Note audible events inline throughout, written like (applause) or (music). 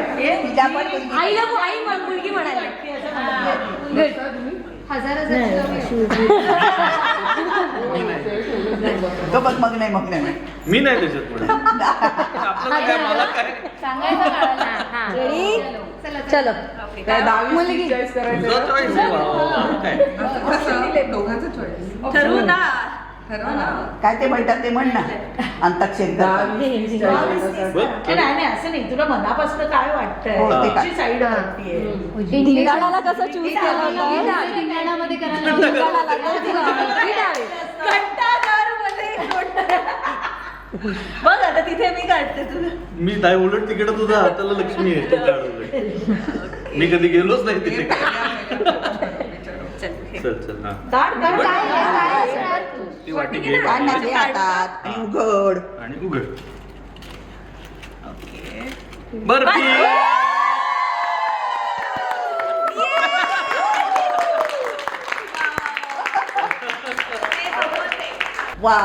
वाटते. तिला पण मुलगी आईला आई म्हण- मुलगी म्हणाली हजार हजार तो बघ मग नाही मग नाही. मी नाही त्याच्यात पुढे. आपल्याला काय मला काय? सांगायचं हा. चला चलो. काय मुलगी. तुझा आहे. काय? दोघांचं ठरवा ना. काय ते म्हणतात ते म्हण ना. अंताक्षरी हे नाही नाही असं नाही. तुला मनापासून काय वाटतंय? हो. कुठची साईड धिंगाणाला कसं चूज केलं? धिंगाणामध्ये. बघ आता तिथे मी काढते तुला. मी काय उलट तिकडे तुझा हाताला लक्ष्मी आहे. मी कधी गेलोच नाही तिथे. चल चल वाटी घे काढ ना ते हातात. आणि उघड. आणि उघड. बर्फी. वा.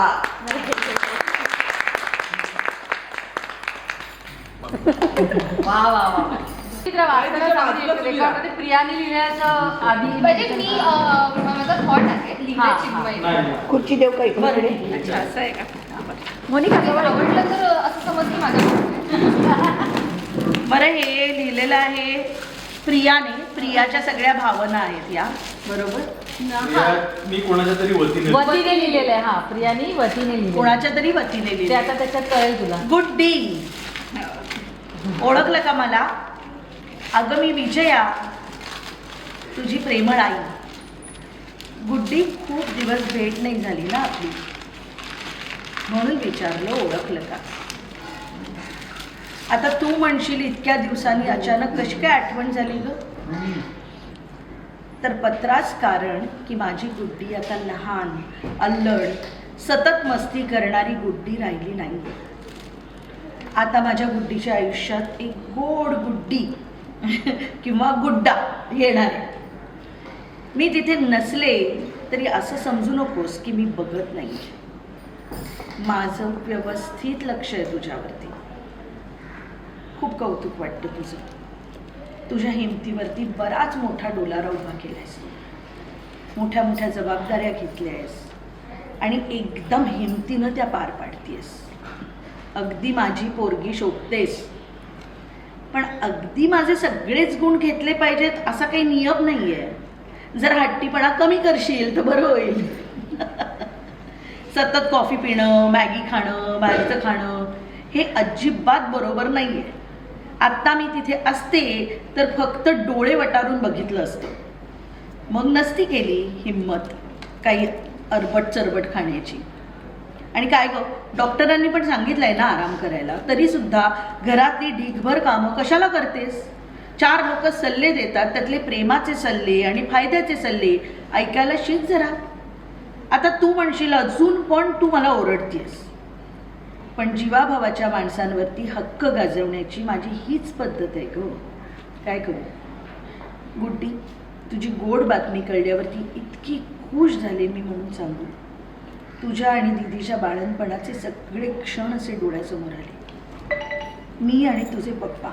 वा वा वा. चित्र वाचताना. रेकॉर्डमध्ये प्रियाने लिहिण्याचं आधी म्हणजे मी अं, माझा हा, हा. खुर्ची देऊ का इकडे? अच्छा असं आहे का? मोनिका जवळ आवडलं तर असं समज की माझ्या बरं हे लिहिलेलं आहे प्रियाने. प्रियाच्या सगळ्या भावना आहेत या. बरोबर? या- मी कोणाच्या तरी वतीने वतीने लिहिलेलं आहे हा. प्रियानी वतीने लिहिलेलं कोणाच्या तरी वतीने ते लिहिले आता त्याच्यात कळेल तुला. गुड डे ओळखलं का मला? अगं मी विजया. तुझी प्रेमळ आई गुड्डी खूप दिवस भेट नाही झाली ना आपली. म्हणून विचारलं ओळखलं का? आता तू म्हणशील इतक्या दिवसांनी अचानक कशी काय आठवण झाली ग? तर पत्रास कारण की माझी गुड्डी आता लहान अल्लड सतत मस्ती करणारी गुड्डी राहिली नाही. आता माझ्या गुड्डीच्या आयुष्यात एक गोड गुड्डी (laughs) किंवा गुड्डा येणार आहे. मी तिथे नसले तरी असं समजू नकोस की मी बघत नाही. माझं व्यवस्थित लक्ष आहे तुझ्यावरती. खूप कौतुक वाटतं तुझं. तुझ्या हिमतीवरती बराच मोठा डोलारा उभा केलायस मोठ्या मोठ्या जबाबदाऱ्या घेतल्या आहेस आणि एकदम हिमतीनं त्या पार पाडतीयस. अगदी माझी पोरगी शोधतेस पण अगदी माझे सगळेच गुण घेतले पाहिजेत असा काही नियम नाही आहे जर हट्टीपणा कमी करशील तर बरं होईल. सतत कॉफी पिणं मॅगी खाणं बाहेरचं खाणं हे अजिबात बरोबर नाही आहे आत्ता मी तिथे असते तर फक्त डोळे वटारून बघितलं असतं. मग नसती केली हिंमत काही अरबट चरबट खाण्याची. आणि काय गं डॉक्टरांनी पण सांगितलंय ना आराम करायला तरी सुद्धा घरातली ढीगभर कामं कशाला करतेस? चार लोक सल्ले देतात त्यातले प्रेमाचे सल्ले आणि फायद्याचे सल्ले. ऐकायला शिक जरा. आता तू म्हणशील अजून पण तू मला ओरडतीयस. पण जीवाभावाच्या माणसांवरती हक्क गाजवण्याची माझी हीच पद्धत आहे ग. काय करू? गुड्डी तुझी गोड बातमी कळल्यावरती इतकी खुश झाले मी म्हणून सांगू. तुझ्या आणि दिदीच्या बाळणपणाचे सगळे क्षण असे डोळ्यासमोर आले. मी आणि तुझे पप्पा.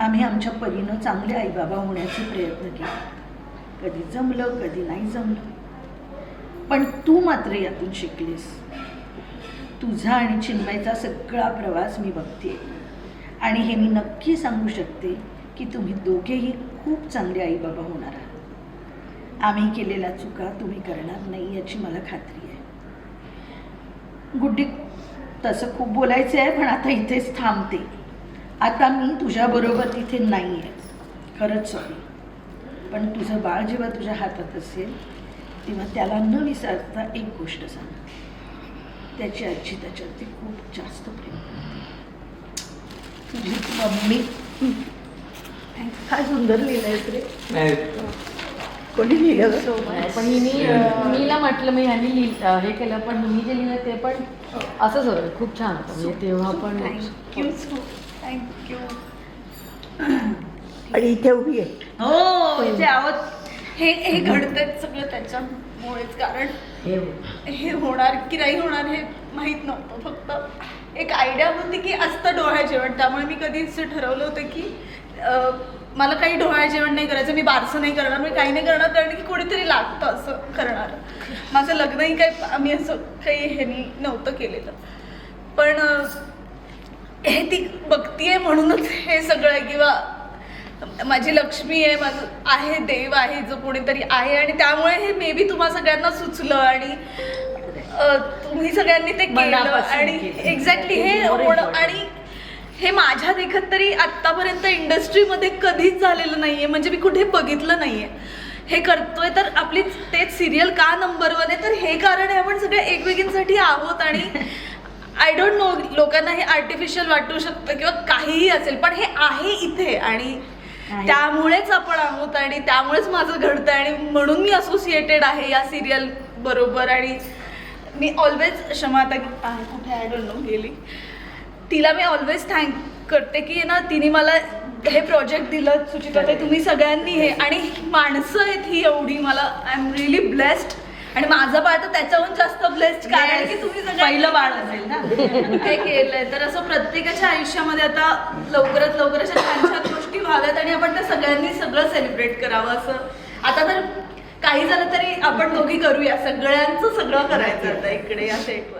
आम्ही आमच्या परीनं चांगले आईबाबा होण्याचे प्रयत्न केले. कधी जमलं कधी नाही जमलं. पण तू मात्र यातून शिकलीस. तुझा आणि चिन्मयचा सगळा प्रवास मी बघते. आणि हे मी नक्की सांगू शकते की तुम्ही दोघेही खूप चांगले आईबाबा होणार आहात. आम्ही केलेल्या चुका तुम्ही करणार नाही याची मला खात्री आहे. गुड्डी तसं खूप बोलायचं आहे पण आता इथेच थांबते. आता मी तुझ्याबरोबर तिथे नाही आहे खरंच सॉरी पण तुझं बाळ जेव्हा तुझ्या हातात असेल तेव्हा त्याला न विसरता एक गोष्ट सांग. त्याची आजी त्याच्यावरती खूप जास्त प्रेम करते. तुझी मम्मी काय सुंदर लिहिलंयस रे. नाही. कोणी लिहिलं? पण हिनी मीला म्हटलं मी ह्यांनी लिह अं, हे केलं पण मी जे लिहिलं ते पण असंच होतं खूप छान. होतं म्हणजे तेव्हा पण थँक्यू आणि इथे उभी आहे. हो इथे आहोत. हे हे घडतंय सगळं त्याच्यामुळेच कारण हे हे होणार की नाही होणार हे माहीत नव्हतं. फक्त एक आयडिया होती की असतं डोहाळे जेवण. त्यामुळे मी कधीच ठरवलं होतं की अं, मला काही डोहाळे जेवण नाही करायचं मी बारसं नाही करणार. मी काही नाही करणार कारण की कोणीतरी लागतं असं करणार. माझं लग्नही काही आम्ही असं काही ह्यानी नव्हतं केलेलं. पण अं, हे ती बघतीये म्हणूनच हे सगळं किंवा माझी लक्ष्मी आहे माझं आहे देव आहे जो कोणीतरी आहे आणि त्यामुळे हे मे बी तुम्हा सगळ्यांना सुचलं आणि तुम्ही सगळ्यांनी ते केलं आणि. एक्झॅक्टली हे. आणि हे माझ्या देखत तरी आत्तापर्यंत इंडस्ट्रीमध्ये कधीच झालेलं नाहीये म्हणजे मी कुठे बघितलं नाहीये हे करतोय तर आपली तेच सिरियल का नंबर वन आहे तर हे कारण आहे आपण सगळ्या एकमेकींसाठी आहोत आणि (laughs) आय डोंट नो लोकांना हे आर्टिफिशियल वाटू शकतं किंवा काहीही असेल पण हे आहे इथे आणि. त्यामुळेच आपण आहोत आणि त्यामुळेच माझं घडतं आणि म्हणून मी असोसिएटेड आहे या सिरियल बरोबर आणि मी ऑलवेज क्षमा आता कुठे आय डोंट नो गेली. तिला मी ऑलवेज थँक करते की ना तिने मला हे प्रोजेक्ट दिलं सुचिता ताई, तुम्ही सगळ्यांनी हे आणि माणसं आहेत ही एवढी मला आय एम रिअली ब्लेस्ड आणि माझं बाळ तर त्याच्याहून जास्त ब्लेस्ड कारण की तुम्ही पहिलं बाळ असेल ना? (laughs) हे केलंय. तर असं प्रत्येकाच्या आयुष्यामध्ये आता लवकरात लवकर अशा छान छान गोष्टी व्हाव्यात आणि आपण त्या सगळ्यांनी सगळं सेलिब्रेट करावं असं. आता तर काही झालं तरी आपण दोघी करूया. सगळ्यांचं सगळं करायचं आता इकडे या सेटवर